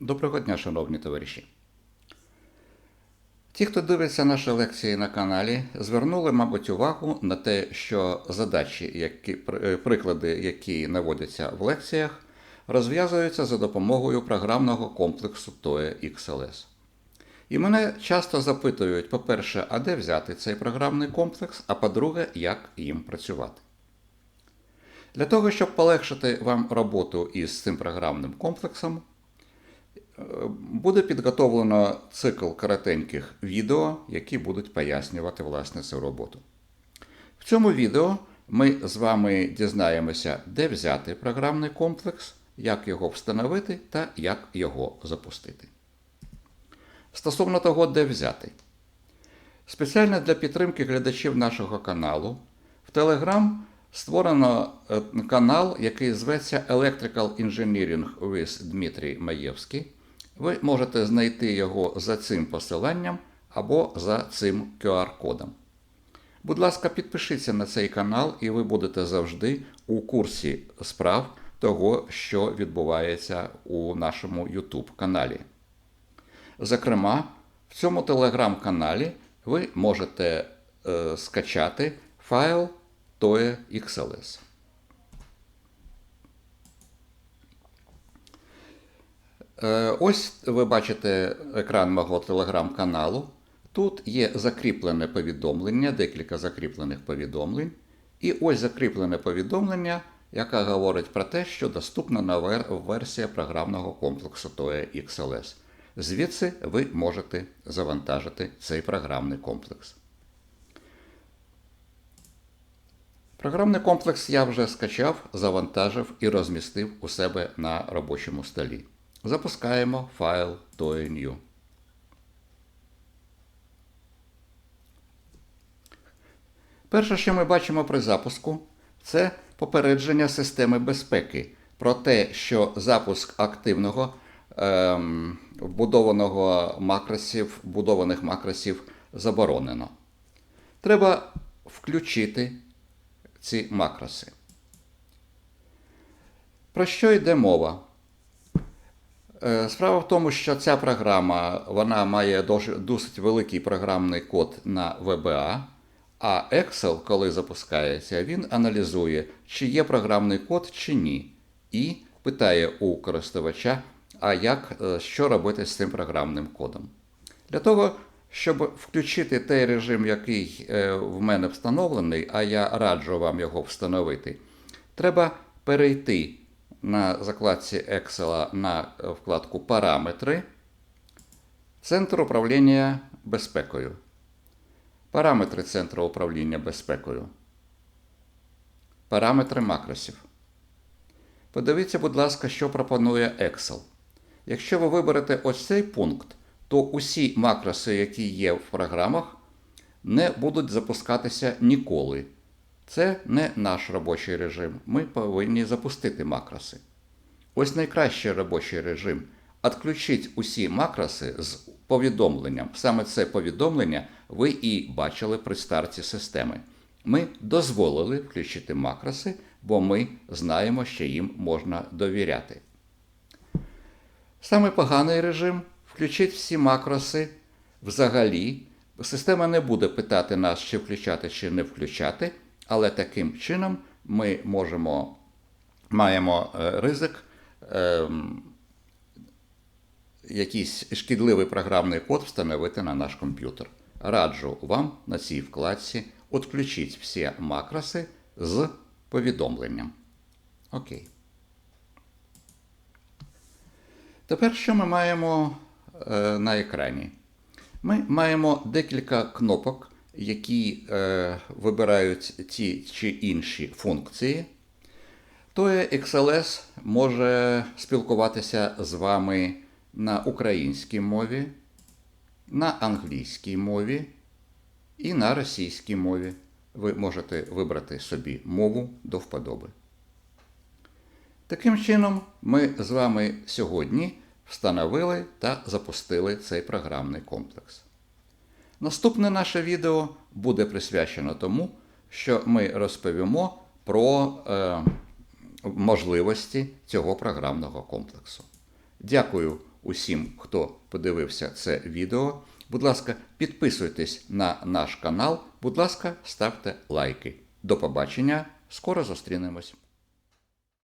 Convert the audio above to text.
Доброго дня, шановні товариші. Ті, хто дивиться наші лекції на каналі, звернули, мабуть, увагу на те, що задачі, які, е, приклади, які наводяться в лекціях, розв'язуються за допомогою програмного комплексу TOE XLS. І мене часто запитують, по-перше, а де взяти цей програмний комплекс, а по-друге, як їм працювати. Для того, щоб полегшити вам роботу із цим програмним комплексом, буде підготовлено цикл коротеньких відео, які будуть пояснювати власне цю роботу. В цьому відео ми з вами дізнаємося, де взяти програмний комплекс, як його встановити та як його запустити. Стосовно того, де взяти. Спеціально для підтримки глядачів нашого каналу в Telegram створено е, канал, який зветься Electrical Engineering with Дмитрій Маєвський. Ви можете знайти його за цим посиланням або за цим QR-кодом. Будь ласка, підпишіться на цей канал, і ви будете завжди у курсі справ того, що відбувається у нашому YouTube каналі. Зокрема, в цьому телеграм-каналі ви можете е, скачати файл TOE XLS. Ось ви бачите екран мого телеграм-каналу. Тут є закріплене повідомлення, декілька закріплених повідомлень. І ось закріплене повідомлення, яке говорить про те, що доступна нова версія програмного комплексу TOE XLS. Звідси ви можете завантажити цей програмний комплекс. Програмний комплекс я вже скачав, завантажив і розмістив у себе на робочому столі. Запускаємо файл TOE.new. Перше, що ми бачимо при запуску, це попередження системи безпеки про те, що запуск активного ем, вбудованого макросів, вбудованих макросів заборонено. Треба включити ці макроси. Про що йде мова? Е, Справа в тому, що ця програма вона має досить великий програмний код на VBA, а Excel, коли запускається, він аналізує, чи є програмний код чи ні, і питає у користувача, а як, е, що робити з цим програмним кодом. Для того, щоб включити той режим, який е, в мене встановлений, а я раджу вам його встановити, треба перейти на закладці Excel на е, вкладку Параметри, Центр управління безпекою. Параметри Центру управління безпекою. Параметри макросів. Подивіться, будь ласка, що пропонує Excel. Якщо ви виберете ось цей пункт, то усі макроси, які є в програмах, не будуть запускатися ніколи. Це не наш робочий режим. Ми повинні запустити макроси. Ось найкращий робочий режим. Отключіть усі макроси з повідомленням. Саме це повідомлення ви і бачили при старті системи. Ми дозволили включити макроси, бо ми знаємо, що їм можна довіряти. Саме поганий режим включіть всі макроси взагалі. Система не буде питати нас, чи включати, чи не включати, але таким чином ми можемо, маємо е, ризик ем, якийсь шкідливий програмний код встановити на наш комп'ютер. Раджу вам на цій вкладці відключіть всі макроси з повідомленням. Окей. Тепер що ми маємо е, на екрані? Ми маємо декілька кнопок, які е, вибирають ті чи інші функції. TOE XLS може спілкуватися з вами на українській мові, на англійській мові і на російській мові. Ви можете вибрати собі мову до вподоби. Таким чином, ми з вами сьогодні встановили та запустили цей програмний комплекс. Наступне наше відео буде присвячено тому, що ми розповімо про е, можливості цього програмного комплексу. Дякую усім, хто подивився це відео. Будь ласка, підписуйтесь на наш канал. Будь ласка, ставте лайки. До побачення. Скоро зустрінемось.